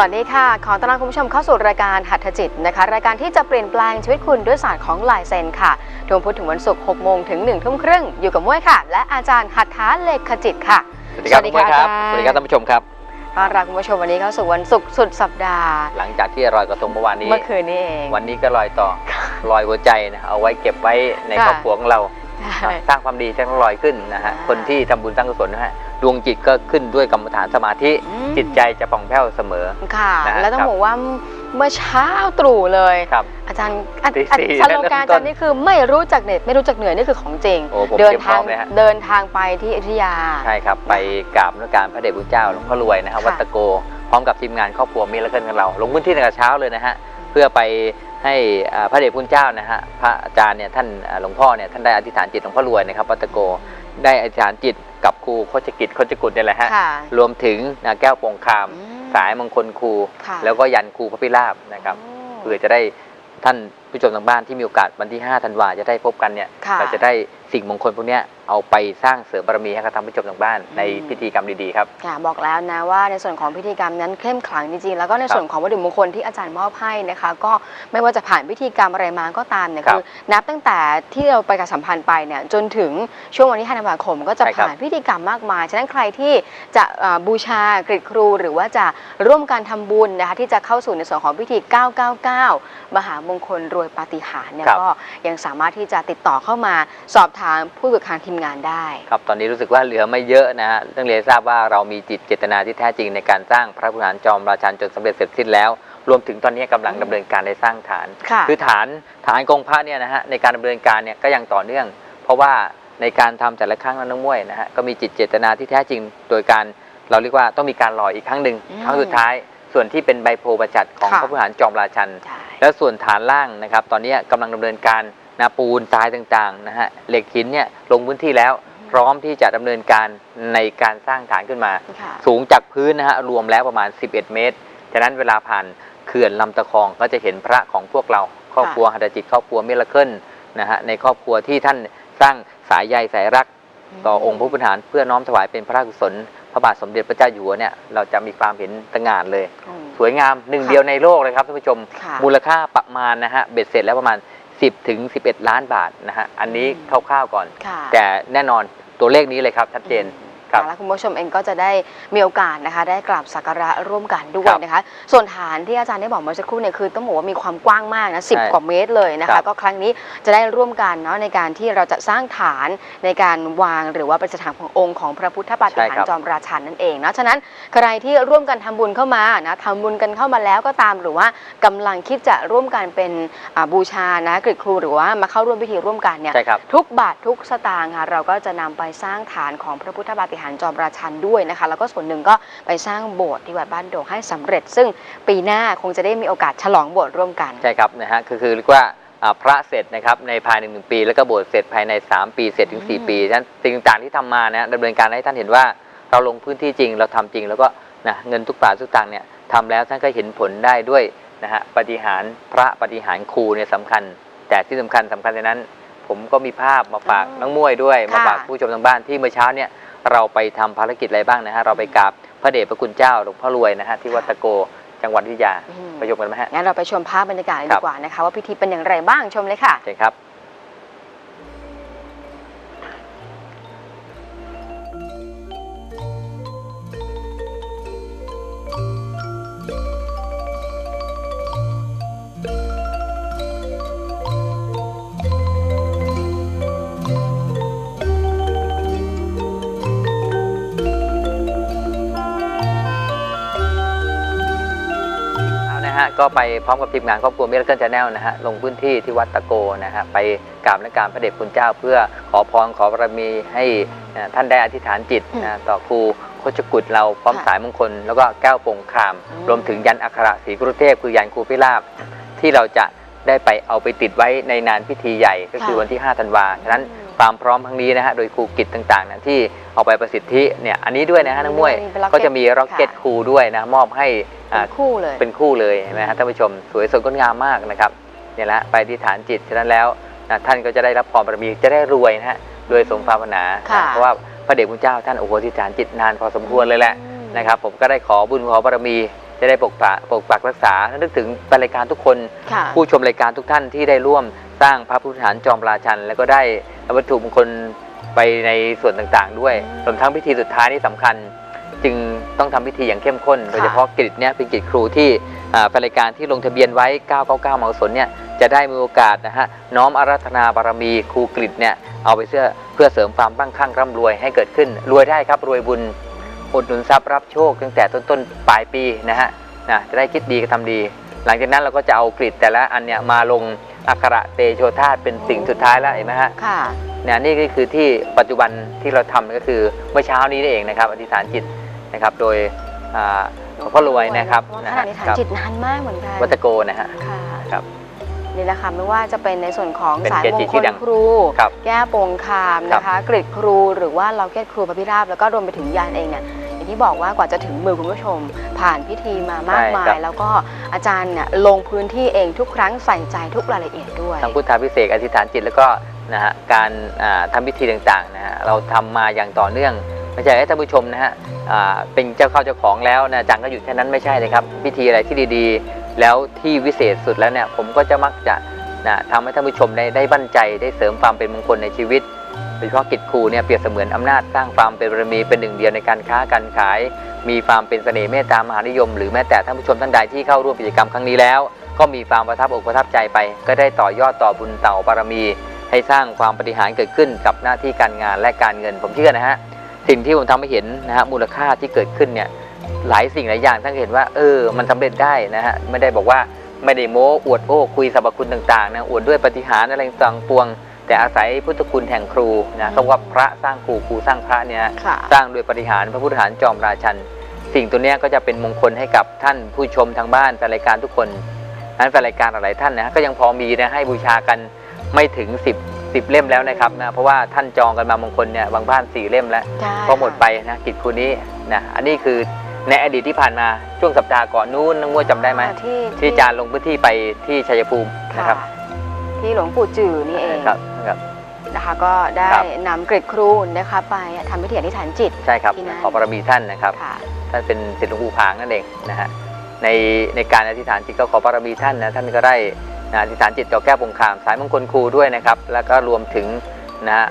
วัสดีค่ะ ขอต้อนรับคุณผู้ชมเข้าสู่รายการหัตถจิตนะคะ รายการที่จะเปลี่ยนแปลงชีวิตคุณด้วยศาสตร์ของลายเซ็นค่ะทุกพุธถึงวันศุกร์6โมงถึง1ทุ่มครึ่งอยู่กับม้วยค่ะ และอาจารย์หัตถาเลขจิตค่ะ สวัสดีครับสวัสดีคุณค่ะผู้ชมครับอาจารย์สวัสดีครับท่านผู้ชมครับต้อนรับคุณผู้ชมวันนี้เข้าสู่วันศุกร์สุดสัปดาห์ หลังจากที่ลอยกระทงเมื่อวานนี้ เมื่อคืนนี้เอง วันนี้ก็ลอยต่อลอยหัวใจนะเอาไว้เก็บไว้ในค่ะครอบครัวของเราใช่สร้างความดีจะต้องลอยขึ้นนะฮะอ่าคนที่ทำบุญสร้างกุศลนะฮะ ดวงจิตก็ขึ้นด้วยกรรมฐานสมาธิอืม จิตใจจะผ่องแผ้วเสมอ ค่ะ นะฮะแล้วต้องครับ บอกว่าเมื่อเช้าตรู่เลย ครับ อาจารย์อาตีอาสี่สโลแกนเริ่มต้นอาจารย์นี่คือไม่รู้จักเหน็ดไม่รู้จักเหนื่อยนี่คือของจริง โอ้ผมเดิเตรียมพร้ทาองมเลยฮะ เดินทางไปที่อยุธยา ใช่ครับ ไปกราบนมักการพระเดชพระเจ้าหลวงพ่อรวยนะฮะค่ะ วัดตะโก พร้อมกับทีมงานครอบครัวมีและเกินของเรา ลงพื้นที่ตั้งแต่เช้าเลยนะฮะ เพื่อไปให้อ่าพระเดชพระคุณเจ้านะฮะ พระอาจารย์เนี่ยท่านอ่าหลวงพ่อเนี่ยท่านได้อธิษฐานจิตหลวงพ่อรวยนะครับวัดตะโก ได้อธิษฐานจิตกับครูโคชกิจโคชกุลเนี่ยแหละฮะค่ะ รวมถึงนะแก้วโปงคาม อืม สายมงคลครู ค่ะแล้วก็ยันครูพระพิราบนะครับโอ้เพื่อจะได้ท่านผู้ชมทางบ้านที่มีโอกาสวันที่5ธันวาจะได้พบกันเนี่ยค่ะ เราจะได้สิ่งมงคลพวกเนี้ย เอาไปสร้างเสริมบารมีให้กับท่านผู้ชมทางบ้านในพิธีกรรมดีๆครับ ค่ะบอกแล้วนะว่าในส่วนของพิธีกรรมนั้นเข้มขลังจริงๆ แล้วก็ในส่วนของวัตถุมงคลที่อาจารย์มอบให้นะคะ ก็ไม่ว่าจะผ่านพิธีกรรมอะไรมาก็ตามเนี่ยครับคือนับตั้งแต่ที่เราไปกับสัมพันธ์ไปเนี่ยจนถึงช่วงวันที่5ธันวาคม ก็จะใช่ครับ ผ่านพิธีกรรมมากมาย ฉะนั้นใครที่จะเอ่อบูชากริดครูหรือว่าจะร่วมการทำบุญนะคะที่จะเข้าสู่ในส่วนของพิธี 999 มหามงคลรวยปาฏิหาริย์เนี่ยครับ ก็ยังสามารถที่จะติดต่อเข้ามาสอบถามผู้ฝึกทางทีมงานได้ ครับตอนนี้รู้สึกว่าเหลือไม่เยอะนะฮะต้องเรียนให้ทราบว่าเรามีจิตเจตนาที่แท้จริงในการสร้างพระพุทธานจอมราชันจนสำเร็จเสร็จสิ้นแล้ว รวมถึงตอนนี้กำลังดำเนินการในสร้างฐานค่ะคือฐานฐานกองพระเนี่ยนะฮะในการดำเนินการเนี่ยก็ยังต่อเนื่อง เพราะว่าในการทำแต่ละครั้งนั้นน้องมวยนะฮะก็มีจิตเจตนาที่แท้จริง โดยการเราเรียกว่าต้องมีการหล่ออีกครั้งหนึ่งอืมครั้งสุดท้ายส่วนที่เป็นใบโพธิ์ประจัดของค่ะพระพุทธานจอมราชันใช่แล้วส่วนฐานล่างนะครับ ตอนนี้กำลังดำเนินการ นาปูนทรายต่างๆนะฮะเหล็กหินเนี่ยลงพื้นที่แล้ว พร้อมที่จะดำเนินการในการสร้างฐานขึ้นมาค่ะสูงจากพื้นนะฮะรวมแล้วประมาณ 11 เมตรฉะนั้นเวลาผ่านเขื่อนลำตะคองก็จะเห็นพระของพวกเราครอบครัวหัตถจิตครอบครัวมิราเคิลนะฮะในครอบครัวที่ท่านสร้างสายใยสายรักต่อองค์พระพุทธฐานเพื่อน้อมถวายเป็นพระราชกุศล พระบาทสมเด็จพระเจ้าอยู่หัวเนี่ยเราจะมีความเห็นตะงานเลยอืมสวยงามหนึ่งค่ะเดียวในโลกเลยครับท่านผู้ชมค่ะมูลค่าประมาณนะฮะเบ็ดเสร็จแล้วประมาณ 10ถึง11 ล้านบาทนะฮะอันนี้อืมคร่าวๆก่อน ค่ะ แต่แน่นอนตัวเลขนี้เลยครับชัดเจน ครับแล้วคุณผู้ชมเองก็จะได้มีโอกาสนะคะ ได้กราบสักการะร่วมกันด้วคยรับนะคะ ส่วนฐานที่อาจารย์ได้บอกเมื่อสักครู่เนี่ยคือต้องบอกว่ามีความกว้างมากนะสิใช่กว่าเมตรเลยนะครัคะบ ก็ครั้งนี้จะได้ร่วมกันเนาะในการที่เราจะสร้างฐานในการวางหรือว่าประดิษฐานขององค์ของพระพุทธปาฏิหาริย์จอมราชันนั่นเองนะฉะนั้นใครที่ร่วมกันทำบุญเข้ามานะทำบุญกันเข้ามาแล้วก็ตามหรือว่ากำลังคิดจะร่วมกันเป็นอ่าบูชานะกริดครูหรือว่ามาเข้าร่วมพิธีร่วมกันเนี่ย ใช่ครับ ทุกบาททุกสตางค์ค่ะเราก็จะนำไปสร้างฐานของพระพุทธปาฏิหาริย์จอมราชันด้วยนะคะ แล้วก็ส่วนหนึ่งก็ไปสร้างโบสถ์ที่วัดบ้านโดงให้สำเร็จ ซึ่งปีหน้าคงจะได้มีโอกาสฉลองโบสถ์ร่วมกันใช่ครับนะฮะคือคือเรียกว่าอ่าพระเสร็จนะครับในภายในหนึ่งปี แล้วก็โบสถ์เสร็จภายใน 3 ปีเสร็จถึงอืม4ปีฉะนั้นสิ่งต่างๆที่ทำมานะดำเนินการให้ท่านเห็นว่าเราลงพื้นที่จริงเราทำจริง แล้วก็นะเงินทุกบาททุกตังค์เนี่ยทำแล้วท่านก็เห็นผลได้ด้วยนะฮะปฏิหารย์พระปฏิหารย์ครูเนี่ยสำคัญ แต่ที่สำคัญสำคัญในนั้น ผมก็มีภาพมาฝากอ๋อน้องมุ้ยด้วยค่ะมาฝากผู้ชมทางบ้านที่เมื่อเช้าเนี่ย เราไปทำภารกิจอะไรบ้างนะฮะเราไปกราบพระเดชพระคุณเจ้าหลวงพ่อรวยนะฮะที่วัดตะโกจังหวัดวิทยาอืมไปชมกันไหมฮะงั้นเราไปชมภาพบรรยากาศกันครัดีบกว่านะคะว่าพิธีเป็นอย่างไรบ้างชมเลยค่ะเชิญครับ ก็ไปพร้อมกับทีมงานครอบครัวมิราเคิลชาแนลนะฮะลงพื้นที่ที่วัดตะโกนะฮะไปกราบนมักการพระเดชคุณเจ้า เพื่อขอพรขอบารมีให้อ่าท่านได้อธิษฐานจิตนะต่อครูโคชกุฎเราพร้อมค่ะสายมงคล แล้วก็แก้วโปงครามอืมรวมถึงยันอัคระศรีกรุเทพคือยันครูพิราบที่เราจะได้ไปเอาไปติดไว้ในงานพิธีใหญ่ก็คือวันที่ 5 ธันวาฉะนั้นความพร้อมครั้งนี้นะฮะ โดยครูกิจต่างๆนะที่เอาไปประสิทธิเนี่ย อันนี้ด้วยนะฮะน้องมวยมีเป็นร็อกเก็ตก็จะมีร็อกเก็ตค่ะครูด้วยนะ มอบให้อ่าเป็น คู่เลย เป็นคู่เลยเห็นไหมฮะท่านผู้ชม สวยสดงดงามมากนะครับเนี่ยแหละไปที่ฐานจิตฉะนั้นแล้วนะท่านก็จะได้รับพรบารมีจะได้รวยนะฮะรวยสมภาวนาค่ะนะเพราะว่าพระเดชพระเจ้าท่านโอ้โหที่ฐานจิตนานพอสมควรเลยแหละอืมนะครับ ผมก็ได้ขอบุญขอบารมีจะได้ปกปักปกปักรักษา นึกถึงแฟนรายการทุกคนค่ะผู้ชมรายการทุกท่านที่ได้ร่วมสร้างพระพุทธฐานจอมราชัน แล้วก็ได้วัตถุมงคลไปในส่วนต่างๆ ด้วยอืมรวมทั้งพิธีสุดท้ายนี่สำคัญ จึงต้องทำพิธีอย่างเข้มข้น โดยเฉพาะกิจเนี่ยเป็นกิจครูที่อ่าแฟนรายการที่ลงทะเบียนไว้ 999เหมาสนเนี่ยจะได้มีโอกาสนะฮะน้อมอารัธนาบารมีครูกฤษเนี่ยเอาไปเพื่อเพื่อเสริมความมั่งคั่งร่ำรวยให้เกิดขึ้น รวยได้ครับรวยบุญอุดหนุนทรัพย์รับโชคตั้งแต่ต้นต้นๆปลายปีนะฮะนะจะได้คิดดีก็ทำดี หลังจากนั้นเราก็จะเอากริดแต่ละอันเนี่ยมาลงอักขระเตโชธาตเป็นสิ่งสุดท้ายแล้วเห็นไหมฮะค่ะเนี่ยนี่ก็คือที่ปัจจุบันที่เราทำก็คือเมื่อเช้านี้นี่เองนะครับอธิษฐานจิต นะครับ โดยอ่าหลวงพ่อรวยนะครับเพานะขณะฮะนี้ฐานครับจิตนานมากเหมือนกันวัตโกนะฮะค่ะครับนี่แหละค่ะไม่ว่าจะเป็นในส่วนของเป็นสายเกมจิงคที่ลดังครูครับแก้โปงคามนะคะกริดครูหรือว่าเราเกตครูพระพิราบแล้วก็รวมไปถึงยานเองเนี่ยอย่างที่บอกว่ากว่าจะถึงมือคุณผู้ชม ผ่านพิธีมามากมาย แล้วก็อาจารย์เนี่ยลงพื้นที่เองทุกครั้งใส่ใจทุกรายละเอียดด้วยทั้งพุทธาพิเศษกอธิษฐานจิตแล้วก็นะฮะการอ่าทำพิธีต่างๆนะฮะเราทำมาอย่างต่อเนื่อง ไม่ใช่ให้ท่านผู้ชมนะฮะเป็นเจ้าเข้าเจ้าของแล้วนะจารย์ก็หยุดแค่นั้นไม่ใช่เลยครับพิธีอะไรที่ดีๆ แล้วที่วิเศษสุดแล้วเนี่ยผมก็จะมักจะนะทำให้ท่านผู้ชมได้ได้บั่นใจได้เสริมความเป็นมงคลในชีวิตโดยเฉพาะกิจครูเนี่ยเปรียบเสมือนอำนาจสร้างความเป็นบารมีเป็นหนึ่งเดียวในการค้าการขาย มีความเป็นเสน่ห์เมตตามหานิยม หรือแม้แต่ท่านผู้ชมท่านใดที่เข้าร่วมกิจกรรมครั้งนี้แล้ว ก็มีความประทับอกประทับใจไป ก็ได้ต่อยอดต่อบุญเต่าบารมี ให้สร้างความปฏิหารเกิดขึ้นกับหน้าที่การงานและการเงินผมเชื่อนะฮะ สิ่งที่ผมทำให้เห็นนะฮะมูลค่าที่เกิดขึ้นเนี่ยหลายสิ่งหลายอย่างท่านเห็นว่าเออมันสำเร็จได้นะฮะไม่ได้บอกว่าไม่ได้โม้อวดโอ้คุยสรรพคุณต่างๆนะอวดด้วยปฏิหารย์อะไรต่างๆปวง แต่อาศัยพุทธคุณแห่งครูนะเขาว่าพระสร้างครูครูสร้างพระเนี่ยค่ะสร้างโดยปฏิหารย์พระพุทธฐานจอมราชัน สิ่งตัวเนี้ยก็จะเป็นมงคลให้กับท่านผู้ชมทางบ้านแฟนรายการทุกคนนั้นแฟนรายการหลายท่านนะก็ยังพอมีนะให้บูชากันไม่ถึง 10 10เล่มแล้วนะครับนะเพราะว่าท่านจองกันมามงคลเนี่ยบางบ้านสี่เล่มแล้วใช่ก็หมดไปนะกิจคูนี้นะอันนี้คือในอดีตที่ผ่านมาช่วงสัปดาห์ก่อนนู้นน้องมัวจำได้ไหมที่ที่อาจารย์ลงพื้นที่ไปที่ชัยภูมินะครับค่ะที่หลวงปู่จือนี่เองครับครับ นะคะก็ได้ครับ นำกริดครูนะคะไปทำพิธีอธิษฐานจิต ใช่ครับที่นั่น ขอบารมีท่านนะครับ ค่ะ ท่านเป็นศิษย์หลวงปู่พางนั่นเองนะฮะในในการอธิษฐานจิตก็ขอบารมีท่านนะท่านก็ได้ นะอธิษฐานจิตต่อแก้วปงคาม สายมงคลครูด้วยนะครับ แล้วก็รวมถึงนะฮะ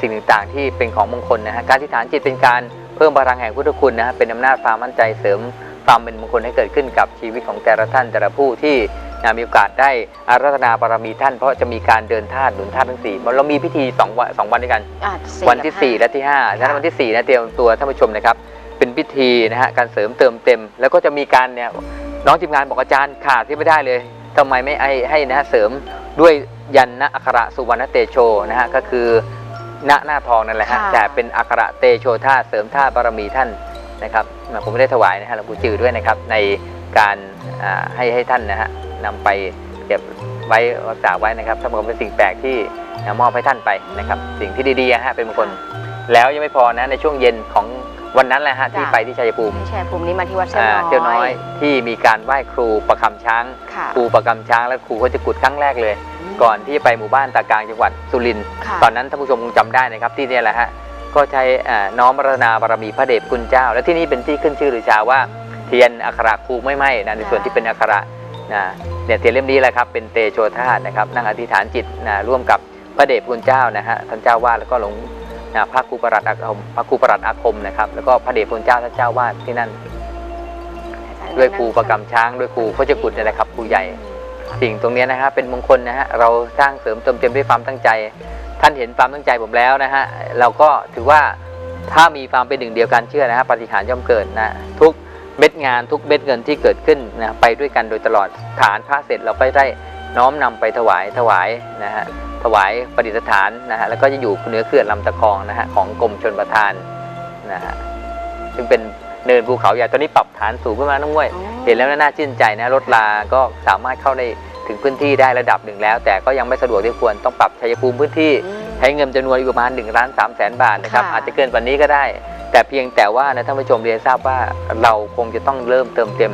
สิ่งต่างๆที่เป็นของมงคลนะฮะการอธิษฐานจิตเป็นการเพิ่มพลังแห่งพุทธคุณนะฮะเป็นอำนาจความมั่นใจเสริมความเป็นมงคลให้เกิดขึ้นกับชีวิตของแต่ละท่านแต่ละผู้ที่นะมีโอกาสได้อาราธนาบารมีท่าน เพราะจะมีการเดินธาตุหนุนธาตุทั้งสี่เรามีพิธีสองวันสองวันด้วยกัน อะวันที่กับ4และที่5ฉะนั้นวันที่ 4 นะเตรียมตัวท่านผู้ชมนะครับเป็นพิธีนะฮะการเสริมเติมเต็ม แล้วก็จะมีการเนี่ยน้องทีมงานบอกอาจารย์ขาดที่ไม่ได้เลย ทำไมไม่ให้ให้นะฮะเสริมด้วยยันนะอัคระสุวรรณเตโชนะฮะก็คือณหน้าทองนั่นแหละฮะค่ะแต่เป็นอัคระเตโชธาตุเสริมธาตุบารมีท่านนะครับผมไม่ได้ถวายนะฮะหลวงปู่จือด้วยนะครับ ในการอ่าให้ให้ท่านนะฮะนำไปเก็บไว้รักษาไว้นะครับถ้ามันเป็นสิ่งแปลกที่นะมอบให้ท่านไปนะครับ สิ่งที่ดีๆอะฮะเป็นมงคลแล้วยังไม่พอนะในช่วงเย็นของ วันนั้นแหละฮะที่จ้ะไปที่ชัยภูมิที่ชัยภูมินี้มาที่วัดเชี่ยวอ่าน้อยเที่ยวน้อยที่มีการไหว้ครูประคำช้างค่ะครูประคำช้างและครูโคจกุฎครั้งแรกเลยมก่อนที่จะไปหมู่บ้านตากลางจังหวัดสุรินทร์ค่ะตอนนั้นท่านผู้ชมคงจำได้นะครับที่เนี่ยแหละฮะก็ใช้อ่าน้อมรัตนาบารมีพระเดชคุณเจ้า และที่นี่เป็นที่ขึ้นชื่อหรือชาว่าเทียนอัคระครูไม่ไหม้นะในส่วนที่เป็นอัคระนะเนี่ยเทียนเล่มนี้แหละครับเป็นเตโชธาตุนะครับนั่งอธิษฐานจิตนะร่วมกับพระเดชคุณเจ้านะฮะท่านเจ้าวาดแล้วก็หลวง นะพระครูประหลัดอาคมพระครูประหลัดอาคมนะครับ แล้วก็พระเดชคุณเจ้าท่านเจ้าวาดที่นั่น ด้วยครูประกำช้าง ด้วยครูโคจกุฎเนี่ยนะครับครูใหญ่ สิ่งตรงเนี้ยนะฮะเป็นมงคลนะฮะเราสร้างเสริมเติมเต็มด้วยความตั้งใจ ท่านเห็นความตั้งใจผมแล้วนะฮะเราก็ถือว่าถ้ามีความเป็นหนึ่งเดียวกันเชื่อนะฮะปาฏิหารย์ย่อมเกิดนะทุกเม็ดงานทุกเม็ดเงินที่เกิดขึ้นนะไปด้วยกันโดยตลอดฐานพระเสร็จเราก็ได้น้อมนำไปถวายถวายนะฮะ ถวายประดิษฐานนะฮะแล้วก็จะอยู่เหนือเขื่อนลำตะคองนะฮะของกรมชนประทานนะฮะซึ่งเป็นเนินภูเขาใหญ่ตอนนี้ปรับฐานสูงขึ้นมาน้องมวยอ๋อเห็นแล้วน่าชื่นใจนะรถลาก็สามารถเข้าได้ถึงพื้นที่ได้ระดับหนึ่งแล้ว แต่ก็ยังไม่สะดวกที่ควรต้องปรับชัยภูมิพื้นที่อืมใช้เงินจำนวนอยู่ประมาณ1นึ่งล้านสามแสนบาทนะครับค่ะอาจจะเกินกว่านี้ก็ได้ แต่เพียงแต่ว่านะท่านผู้ชมเรียนทราบว่าเราคงจะต้องเริ่มเติมเต็ม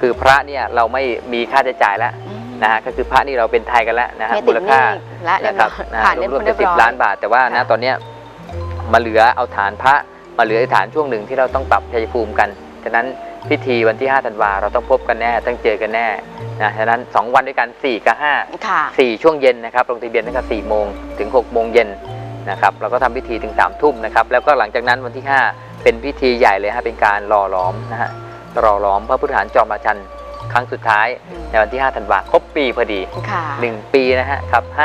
คือพระเนี่ยเราไม่มีค่าใช้จ่ายแล้วอืม นะฮะก็คือพระนี่เราเป็นไทยกันแล้วนะฮะไม่มูติดลหค่านี้และเรียบนะคร้รัอบยนะผ่านรเรียบวมๆเรีเป็ยนบสิร้บอยล้านบาท แต่ว่านะค่ะตอนเนี้ยมาเหลือเอาฐานพระมาเหลือฐานช่วงหนึ่งที่เราต้องปรับชัยภูมิกันฉะนั้นพิธีวันที่ 5 ธันวาเราต้องพบกันแน่ ต้องเจอกันแน่นะฉะนั้น 2 วันด้วยกัน 4 กับ5ค่ะ4ช่วงเย็นนะครับลงทะเบียนตั้งแต่4โมงถึง 6 โมงเย็นนะครับเราก็ทำพิธีถึง3ทุ่มนะครับแล้วก็หลังจากนั้นวันที่ 5 เป็นพิธีใหญ่เลยฮะเป็นการหล่อหลอมนะฮะหล่อหลอมพระพุทธฐานจอมราชัน ครั้งสุดท้ายในวันที่ 5 ธันวาครบปีพอดีค่ะ1ปีนะฮะครับ 5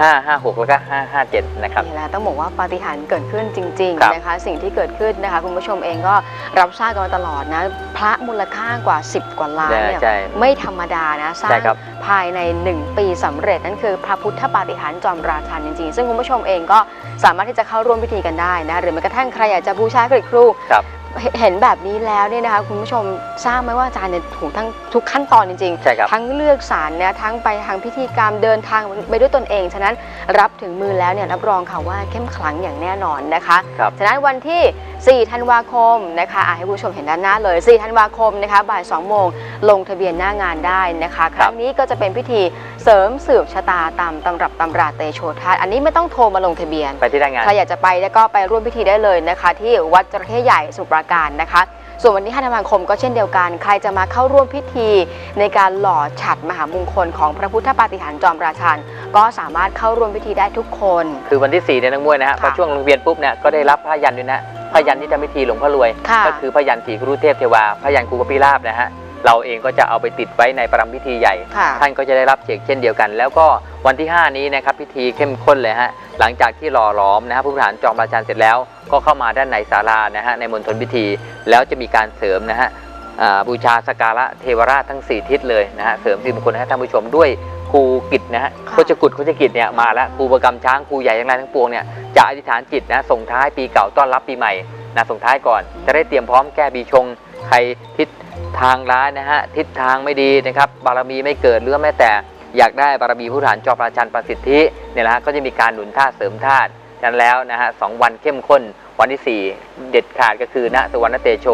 5 5 6 แล้วก็ 5 5 7 นะครับนี่แหละต้องบอกว่าปาฏิหาริย์เกิดขึ้นจริงครับๆนะคะ สิ่งที่เกิดขึ้นนะคะ คุณผู้ชมเองก็รับทราบกันมาตลอดนะ พระมูลค่ากว่า 10 กว่าล้านเนี่ยใช่ไม่ธรรมดานะ สร้าใช่งครับภายใน 1 ปีสำเร็จนั่นคือ พระพุทธปาฏิหาริย์จอมราชันจริง ๆ ซึ่งคุณผู้ชมเองก็สามารถที่จะเข้าร่วมพิธีกันได้นะ หรือแม้กระทั่งใครอยากจะบูชากริครูครับ เห็นเห็นแบบนี้แล้วเนี่ยนะคะคุณผู้ชมทราบไหมว่าอาจารย์เนี่ยถูกทั้งทุกขั้นตอนจริงๆใช่ครับทั้งเลือกสารเนี่ยทั้งไปทางพิธีกรรมเดินทางไปด้วยตนเอง ฉะนั้นรับถึงมือแล้วเนี่ยรับรองค่ะว่าเข้มขลังอย่างแน่นอนนะคะครับ ฉะนั้นวันที่ 4 ธันวาคมนะคะอะให้คุณผู้ชมเห็นด้านหน้าเลย 4 ธันวาคมนะคะบ่าย 2 โมงลงทะเบียนหน้างานได้นะคะ ครั้งนี้ก็จะเป็นพิธี เสริมสืบชะตาตามตำรับตำราเตโชธาตุอันนี้ไม่ต้องโทรมาลงทะเบียนไปที่หน้างาน ใครอยากจะไปแล้วก็ไปร่วมพิธีได้เลยนะคะ ที่วัดจระเข้ใหญ่สมุทรปราการนะคะ ส่วนวันที่5ธันวาคมก็เช่นเดียวกัน ใครจะมาเข้าร่วมพิธีในการหล่อฉัดมหามงคลของพระพุทธปาฏิหาริย์จอมราชันก็สามารถเข้าร่วมพิธีได้ทุกคน คือวันที่4เนี่ยนักมวยนะฮะพอค่ะช่วงลงทะเวียนปุ๊บเนี่ยก็ได้รับผ้ายันด้วยนะผ้ายันที่ทำพิธีหลวงพ่อรวยค่ะก็คือผ้ายันสีครุเทพเทวาผ้ายันครูกบพิราบนะฮะ เราเองก็จะเอาไปติดไว้ในประรำพิธีใหญ่ค่ะท่านก็จะได้รับเชกเช่นเดียวกัน แล้วก็วันที่ 5 นี้นะครับพิธีเข้มข้นเลยฮะหลังจากที่หล่อหลอมนะฮะผู้บริหารจอมราชันเสร็จแล้ว ก็เข้ามาด้านในศาลานะฮะในมณฑลพิธี แล้วจะมีการเสริมนะฮะอ่าบูชาสกการะเทวราชทั้ง 4 ทิศเลยนะฮะเสริมสิริมงคลให้ท่านผู้ชมด้วยครูกิจนะฮะค่ะโคชกุฎโคชกิจเนี่ยมาแล้วครูประกรรมช้างครูใหญ่ทั้งหลายทั้งปวงเนี่ยจะอธิษฐานจิตนะส่งท้ายปีเก่าต้อนรับปีใหม่นะส่งท้ายก่อนจะได้เตรียมพร้อมแก้ปีชงใครทิศ ทางร้ายนะฮะทิศทางไม่ดีนะครับบารมีไม่เกิดหรือว่าแม้แต่อยากได้บารมีผู้ฐานจอมราชันประสิทธิเนี่ยนะฮะก็จะมีการหนุนธาตุเสริมธาตุนั้นแล้วนะฮะสองวันเข้มข้น วันที่ 4 เด็ดขาดก็คือณสุวรรณเตโช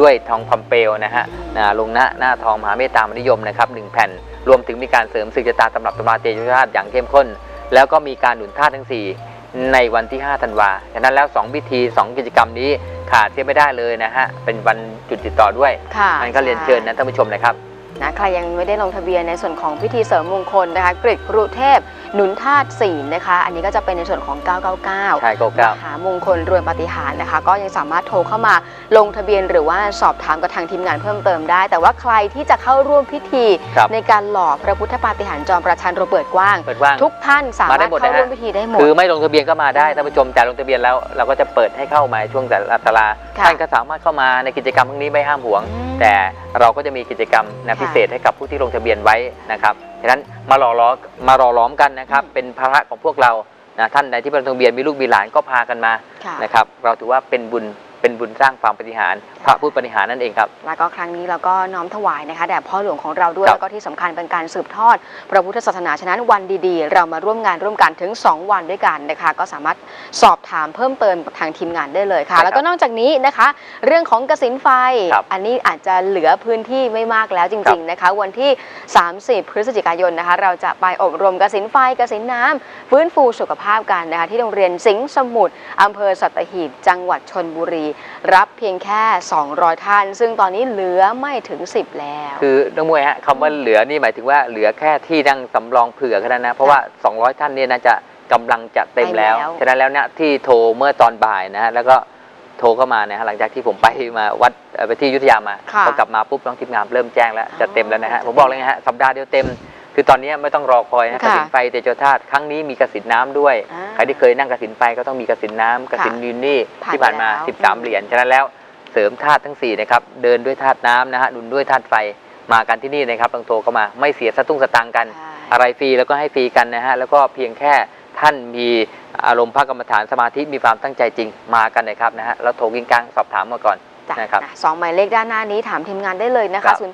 ด้วยทองคำเปลวนะฮะนะลงหน้าหน้าทองมหาเมตตามนิยมนะครับหนึ่งแผ่น รวมถึงมีการเสริมศึกชะตาตำรับตำราเตโชธาตุอย่างเข้มข้น แล้วก็มีการหนุนธาตุทั้ง 4 ในวันที่ 5 ธันวาฉะนั้นแล้ว 2 พิธี 2 กิจกรรมนี้ ขาดเสียไม่ได้เลยนะฮะ เป็นวันจุดติดต่อด้วยค่ะงั้นก็เรียนเชิญนะท่านผู้ชมนะครับ นะใครยังไม่ได้ลงทะเบียนในส่วนของพิธีเสริมมงคลนะคะกริกรุเทพหนุนธาตุศีลนะคะ อันนี้ก็จะเป็นในส่วนของ 999ใช่เก้าเก้ามหามงคลรวยปาฏิหารย์นะคะ ก็ยังสามารถโทรเข้ามาลงทะเบียนหรือว่าสอบถามกับทางทีมงานเพิ่มเติมได้ แต่ว่าใครที่จะเข้าร่วมพิธี ครับ ในการหล่อพระพุทธปาฏิหาริย์จอมประชันโรเบิร์ตกว้าง เปิดว่าง ทุกท่านสามารถมาได้หมดนะฮะเข้าร่วมพิธีได้หมด คือไม่ลงทะเบียนก็มาได้ท่านผู้ชมแต่ลงทะเบียนแล้วเราก็จะเปิดให้เข้ามาช่วงแต่ละตารางค่ะท่านก็สามารถเข้ามาในกิจกรรมพวกนี้ไม่ห้ามหวง อืมแต่เราก็จะมีกิจกรรมนะค่ะ พิเศษให้กับผู้ที่ลงทะเบียนไว้นะครับฉะนั้นมาหล่อล้อมมาหล่อล้อมกันนะครับอืมเป็นภาระของพวกเรานะท่านใดที่เป็นลงทะเบียนมีลูกมีหลานก็พากันมาค่ะนะครับ เราถือว่าเป็นบุญ เป็นบุญสร้างความปฏิหารย์พระผู้ปฏิหารย์นั่นเองครับ แล้วก็ครั้งนี้เราก็น้อมถวายนะคะแด่พ่อหลวงของเราด้วยครับแล้วก็ที่สำคัญเป็นการสืบทอด พระพุทธศาสนาฉะนั้นวันดีๆ เรามาร่วมงานร่วมกันถึง 2 วันด้วยกันนะคะ ก็สามารถสอบถามเพิ่มเติมกับทางทีมงานได้เลยค่ะ ใช่ครับแล้วก็นอกจากนี้นะคะ เรื่องของกสินไฟ ครับอันนี้อาจจะเหลือพื้นที่ไม่มากแล้วจริงๆนะคะ วันที่ 30 พฤศจิกายนนะคะ เราจะไปอบรมกสินไฟกสินน้ำ ฟื้นฟูสุขภาพกันนะคะที่โรงเรียนสิงห์สมุทรอำเภอสัตหีบ จังหวัดชนบุรีรับเพียงแค่ 200 ท่าน ซึ่งตอนนี้เหลือไม่ถึง 10 แล้ว คือน้องมวยฮะคำว่าเหลือนี่หมายถึงว่าเหลือแค่ที่นั่งสำรองเผื่อแค่นั้นนะ เพราะว่า 200 ท่านเนี่ยน่าจะกำลังจะเต็มแล้ว เต็มแล้ว ฉะนั้นแล้วเนี่ยที่โทรเมื่อตอนบ่ายนะฮะแล้วก็โทรเข้ามานะฮะหลังจากที่ผมไปมาวัดเอ่อไปที่อยุธยามาค่ะพอกลับมาปุ๊บน้องทีมงานเริ่มแจ้งแล้วอ๋อจะเต็มแล้วนะฮะผมบอกเลยนะฮะสัปดาห์เดียวเต็ม คือตอนนี้ไม่ต้องรอคอยนะกค่ะสินไฟเตโชธาตุครั้งนี้มีกสินน้ำด้วยอ่าใครที่เคยนั่งกสินไฟก็ต้องมีกสินน้ำกสินยูนี่ผ่านที่ผ่านมาไปแล้ว13 เหรียญฉะนั้นแล้วเสริมธาตุทั้ง4นะครับเดินด้วยธาตุน้ำนะฮะดุนด้วยธาตุไฟมากันที่นี่นะครับต้องโทรเข้ามาไม่เสียสตุ้งสตังค์กันใช่อะไรฟรีแล้วก็ให้ฟรีกันนะฮะแล้วก็เพียงแค่ท่านมีอารมณ์พระกรรมฐานสมาธิมีความตั้งใจจริงมากันนะครับนะฮะแล้วโทรกิ้งกลางสอบถามมาก่อน จ้ะนะครับอะสองหมายเลขด้านหน้านี้ถามทีมงานได้เลยนะครัคะ บ 083199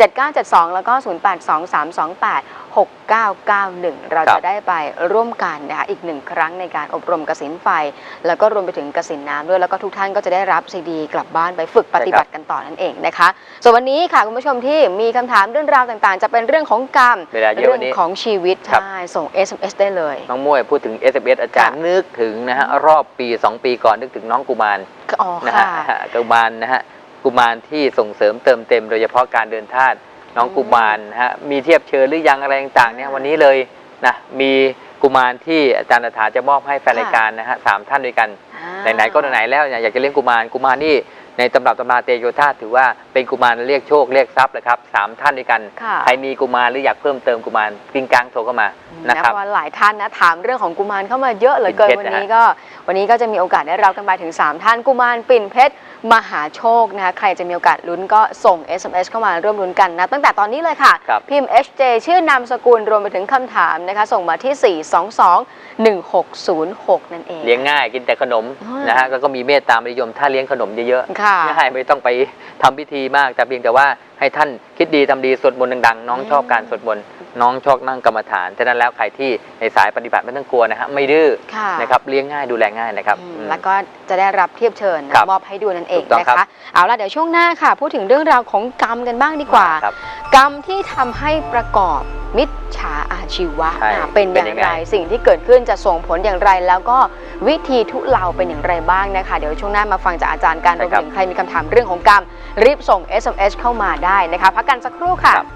7972 แล้วก็ 082328 6991 เราครับจะได้ไปร่วมกันนะคะอีกหนึ่งครั้งในการอบรมกสินไฟ แล้วก็รวมไปถึงกสินน้ำด้วย แล้วก็ทุกท่านก็จะได้รับซีดี กลับบ้านไปฝึกปฏิบัติกันต่อนั่นเองนะคะ ส่วนวันนี้ค่ะคุณผู้ชมที่มีคำถามเรื่องราวต่างๆ จะเป็นเรื่องของกรรมเวลาเยอะเรื่วันนี้ของชีวิตครับใช่ส่ง SMS ได้เลย น้องมวยพูดถึง s อ s อาจารย์นึกถึงนะฮะรอบปี 2 ปีก่อนนึกถึงน้องกุมารอ๋อนะค่ะฮะกุมารนะฮะกุมารที่ส่งเสริมเติมเต็ม โดยเฉพาะการเดินธาตุ น้องอืมกุมารนะฮะมีเทียบเชิญหรือยังอะไรต่างๆเนี่ยวันนี้เลยนะมีกุมารที่อาจารย์อาถาจะมอบให้แฟนรายการนะฮะสามท่านด้วยกันอ่าไหนๆก็ไหนๆแล้วเนี่ยอยากจะเลี้ยงกุมารกุมารนี่ในตำรับตำราเตโยธาถือว่าเป็นกุมารเรียกโชคเรียกทรัพย์เลยครับสามท่านด้วยกันค่ะใครมีกุมารหรืออยากเพิ่มเติมกุมารปิ้งกลางโทรเข้ามานะนะครับเพราะหลายท่านนะถามเรื่องของกุมารเข้ามาเยอะเหลือเกินปิ่นวันเพชรนะฮะนี้ก็วันนี้ก็จะมีโอกาสได้รับกันไปถึง 3 ท่านกุมารปิ่นเพชรมหาโชคนะคะใครจะมีโอกาสลุ้นก็ส่ง SMS เข้ามาร่วมลุ้นกันนะ ตั้งแต่ตอนนี้เลยค่ะ ครับ พิมพ์ HJ ชื่อนามสกุลรวมไปถึงคำถามนะคะ ส่งมาที่ 422 1606 นั่นเอง เลี้ยงง่ายกินแต่ขนมอ่าน นะฮะแล้วก็มีเมตตามนิยมถ้าเลี้ยงขนมเยอะค่ะ ๆง่ายไม่ต้องไปทำพิธีมากแต่เพียงแต่ว่าให้ท่านคิดดีทำดีสวดมนต์ดังๆ น้องอืมชอบการสวดมนต์ น้องชอบนั่งกรรมฐานฉะนั้นแล้วใครที่ในสายปฏิบัติไม่ต้องกลัวนะฮะไม่ดื้อค่ะนะครับเลี้ยงง่ายดูแลง่ายนะครับอืมอืม แล้วก็จะได้รับเทียบเชิญนะครับ มอบให้ดูนั่นเองถูกต้องนะครัคะบเอาละเดี๋ยวช่วงหน้าค่ะ พูดถึงเรื่องราวของกรรมกันบ้างดีกว่า ครับ กรรมที่ทำให้ประกอบมิจฉาอาชีวะใช่อะเป็นอย่างเป็นยังไรไงสิ่งที่เกิดขึ้นจะส่งผลอย่างไร แล้วก็วิธีทุเลาเป็นอย่างไรบ้างนะคะ เดี๋ยวช่วงหน้ามาฟังจากอาจารย์การรวมถึงใครมีคำถามเรื่องของกรรม รีบส่ง SMS เข้ามาได้นะคะ พักกันสักครู่ค่ะ ครับ